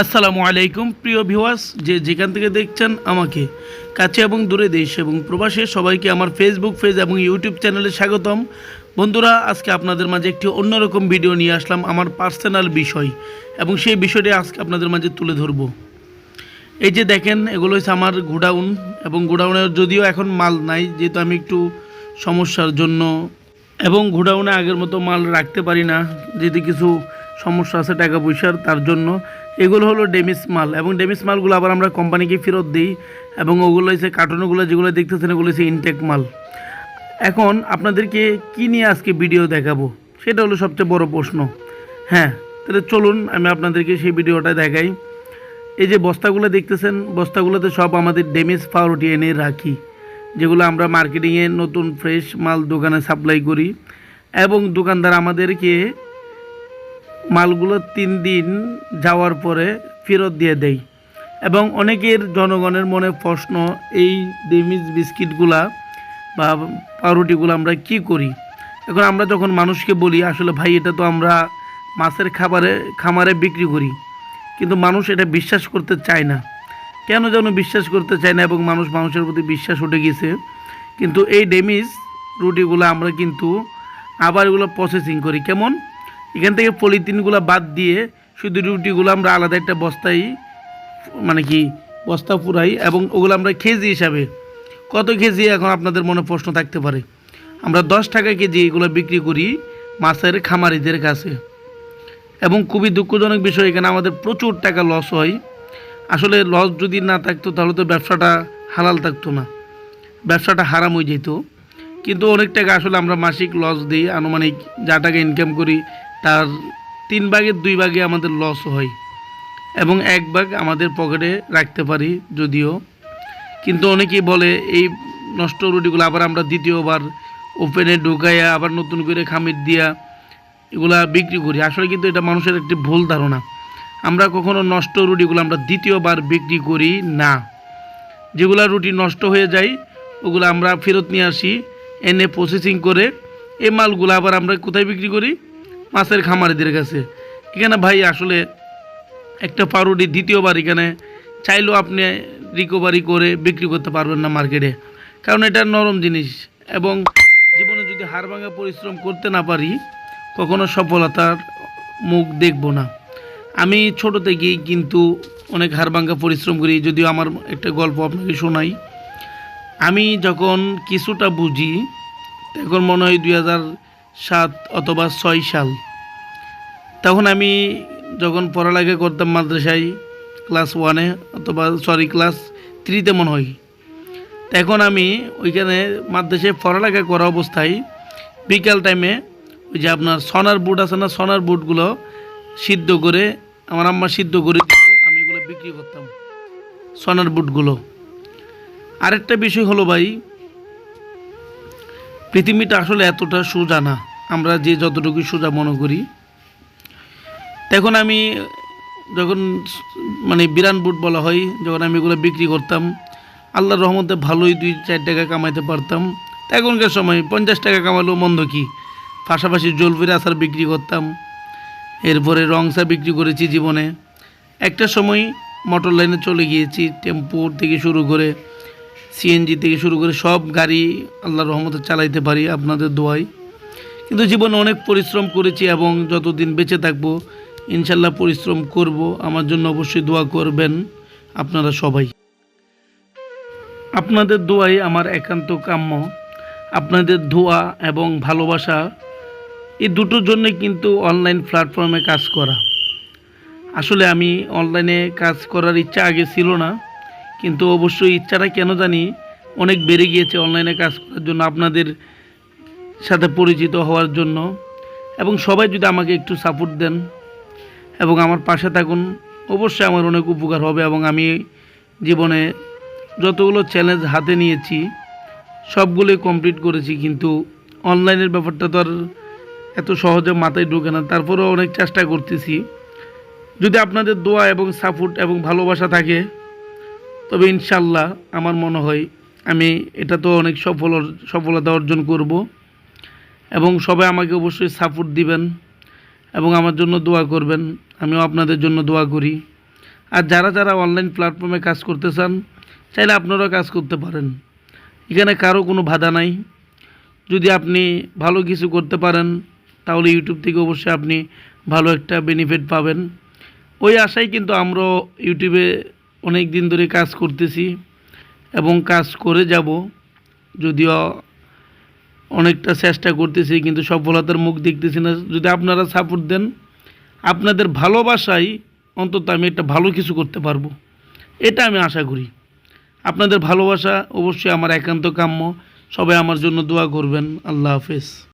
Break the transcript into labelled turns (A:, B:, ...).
A: আসসালামু আলাইকুম, প্রিয় ভিউয়ার্স, যে যেখান থেকে দেখছেন আমাকে, কাছে এবং দূরে দেশ এবং প্রবাসে সবাইকে আমার ফেসবুক পেজ এবং ইউটিউব চ্যানেলে স্বাগতম। বন্ধুরা, আজকে আপনাদের মাঝে একটি অন্যরকম ভিডিও নিয়ে আসলাম, আমার পার্সোনাল বিষয়, এবং সেই বিষয়টি আজকে আপনাদের মাঝে তুলে ধরব। এই যে দেখেন, এগুলো হচ্ছে আমার গোডাউন, এবং গোডাউনের যদিও এখন মাল নাই, যেহেতু আমি একটু সমস্যার জন্য, এবং গোডাউনে আগের মতো মাল রাখতে পারি না যদি কিছু সমস্যা আছে টাকা পয়সার, তার জন্য। এগুলো হলো ডেমিস মাল এবং ডেমিস মালগুলো আবার আমরা কোম্পানিকে ফেরত দিই এবং ওগুলো হচ্ছে কার্টুনগুলো যেগুলো দেখতেছেন ওগুলো হচ্ছে ইনটেক মাল। এখন আপনাদেরকে কি নিয়ে আজকে ভিডিও দেখাবো? সেটা হলো সবচেয়ে বড় প্রশ্ন। হ্যাঁ তাহলে চলুন আমি আপনাদেরকে সেই ভিডিওটা দেখাই। এই যে বস্তাগুলো দেখতেছেন, বস্তাগুলোতে সব আমাদের ডেমিস পাউরুটি এনে রাখি, যেগুলো আমরা মার্কেটিংয়ে নতুন ফ্রেশ মাল দোকানে সাপ্লাই করি। এবং দোকানদার আমাদেরকে মালগুলো তিন দিন যাওয়ার পরে ফেরত দিয়ে দেয় এবং অনেকের জনগণের মনে প্রশ্ন, এই ডেমিস বিস্কিটগুলা বা পাউরুটিগুলো আমরা কি করি? এখন আমরা যখন মানুষকে বলি, আসলে ভাই, এটা তো আমরা মাছের খাবারে, খামারে বিক্রি করি। কিন্তু মানুষ এটা বিশ্বাস করতে চায় না। কেন যেন বিশ্বাস করতে চায় না এবং মানুষ মানুষের প্রতি বিশ্বাস উঠে গেছে। কিন্তু এই ডেমিজ রুটিগুলো আমরা কিন্তু আবার এগুলো প্রসেসিং করি। কেমন? এখান থেকে পলিথিনগুলো বাদ দিয়ে শুধু রুটিগুলো আমরা আলাদা একটা বস্তায় মানে কি, বস্তা পুরাই এবং ওগুলো আমরা কেজি হিসাবে, কত কেজি এখন আপনাদের মনে প্রশ্ন থাকতে পারে? আমরা দশ টাকা কেজি এগুলো বিক্রি করি মাছের খামারিদের কাছে। এবং খুবই দুঃখজনক বিষয়, এখানে আমাদের প্রচুর টাকা লস হয়। আসলে লস যদি না থাকতো, তাহলে তো ব্যবসাটা হালাল থাকতো না। ব্যবসাটা হারাম হয়ে যেত। কিন্তু অনেক টাকা আসলে আমরা মাসিক লস দিই, আনুমানিক যা টাকা ইনকাম করি তার তিন ভাগের দুই ভাগে আমাদের লস হয় এবং এক ভাগ আমাদের পকেটে রাখতে পারি যদিও। কিন্তু অনেকেই বলে, এই নষ্ট রুটিগুলো আবার আমরা দ্বিতীয়বার ওপেনে ঢুকাইয়া, আবার নতুন করে খামির দিয়া এগুলা বিক্রি করি। আসলে কিন্তু এটা মানুষের একটি ভুল ধারণা। আমরা কখনো নষ্ট রুটিগুলো আমরা দ্বিতীয়বার বিক্রি করি না। যেগুলা রুটি নষ্ট হয়ে যায়, ওগুলো আমরা ফেরত নিয়ে আসি, এনে প্রসেসিং করে, এই মালগুলো আবার আমরা কোথায় বিক্রি করি? মাছের খামারিদের কাছে। এখানে ভাই আসলে একটা পাউরুটি দ্বিতীয়বার এখানে, চাইলেও আপনি রিকভারি করে বিক্রি করতে পারবেন না মার্কেটে কারণ এটা নরম জিনিস এবং জীবনে যদি হাড় ভাঙা পরিশ্রম করতে না পারি, কখনো সফলতার মুখ দেখব না। আমি ছোট থেকেই কিন্তু অনেক হাড় ভাঙা পরিশ্রম করি, যদিও আমার একটা গল্প আপনাকে শোনাই। আমি যখন কিছুটা বুঝি, তখন মনে হয় দুই হাজার সাত অথবা ছয় সাল। তখন আমি যখন পড়ালেখা করতাম মাদ্রাসায়, ক্লাস ওয়ানে অথবা সরি ক্লাস থ্রিতে মনে হয়। তখন আমি ওইখানে মাদ্রাসায় পড়ালেখা করা অবস্থায় বিকাল টাইমে ওই যে আপনার সোনার বুট আছে না, সোনার বুটগুলো সিদ্ধ করে, আমার আম্মা সিদ্ধ করে আমি এগুলো বিক্রি করতাম, সোনার বুটগুলো। আরেকটা বিষয় হলো ভাই পৃথিবীটা আসলে এতটা সোজা না। আমরা যে যতটুকু সোজা মনে করি। তখন আমি যখন মানে বিরান বুট বলা হয়, যখন আমি এগুলো বিক্রি করতাম, আল্লাহর রহমতে ভালোই দুই চার টাকা কামাইতে পারতাম। এখনকার সময় পঞ্চাশ টাকা কামালেও মন্দ কি? পাশাপাশি জলফির আচার বিক্রি করতাম। এরপরে রংসা বিক্রি করেছি জীবনে। একটা সময় মোটর লাইনে চলে গিয়েছি টেম্পো থেকে শুরু করে সিএনজি থেকে শুরু করে সব গাড়ি আল্লাহর রহমতে চালাইতে পারি আপনাদের দোয়ায়। কিন্তু জীবনে অনেক পরিশ্রম করেছি এবং যতদিন বেঁচে থাকব, ইনশাল্লাহ পরিশ্রম করব। আমার জন্য অবশ্যই দোয়া করবেন আপনারা সবাই। আপনাদের দোয়াই আমার একান্ত কাম্য। আপনাদের দোয়া এবং ভালোবাসা এই দুটোর জন্য কিন্তু অনলাইন প্ল্যাটফর্মে কাজ করা। আসলে আমি অনলাইনে কাজ করার ইচ্ছা আগে ছিল না। কিন্তু অবশ্যই ইচ্ছাটা কেন জানি অনেক বেড়ে গিয়েছে অনলাইনে কাজ করার জন্য, আপনাদের সাথে পরিচিত হওয়ার জন্য। এবং সবাই যদি আমাকে একটু সাপোর্ট দেন এবং আমার পাশে থাকুন, অবশ্যই আমার অনেক উপকার হবে এবং আমি জীবনে যতগুলো চ্যালেঞ্জ হাতে নিয়েছি, সবগুলোই কমপ্লিট করেছি। কিন্তু অনলাইনের ব্যাপারটা তো আর এত সহজে মাথায় ঢুকে না। তারপরেও অনেক চেষ্টা করতেছি। যদি আপনাদের দোয়া এবং সাপোর্ট এবং ভালোবাসা থাকে তবে ইনশাল্লাহ আমার মনে হয় আমি এটা তো অনেক সফল সফলতা অর্জন করব। এবং সবাই আমাকে অবশ্যই সাপোর্ট দিবেন এবং আমার জন্য দোয়া করবেন। আমিও আপনাদের জন্য দোয়া করি। আর যারা যারা অনলাইন প্ল্যাটফর্মে কাজ করতে চান, চাইলে আপনারাও কাজ করতে পারেন। এখানে কারও কোনো বাধা নাই। যদি আপনি ভালো কিছু করতে পারেন, তাহলে ইউটিউব থেকে অবশ্যই আপনি ভালো একটা বেনিফিট পাবেন। ওই আশায় কিন্তু আমরা ইউটিউবে অনেক দিন ধরে কাজ করতেছি এবং কাজ করে যাব। যদিও অনেকটা চেষ্টা করতেছি, কিন্তু সফলতার মুখ দেখতেছি না। যদি আপনারা সাপোর্ট দেন, আপনাদের ভালোবাসাই অন্তত আমি একটা ভালো কিছু করতে পারব। এটা আমি আশা করি। আপনাদের ভালোবাসা অবশ্যই আমার একান্ত কাম্য। সবাই আমার জন্য দোয়া করবেন। আল্লাহ হাফেজ।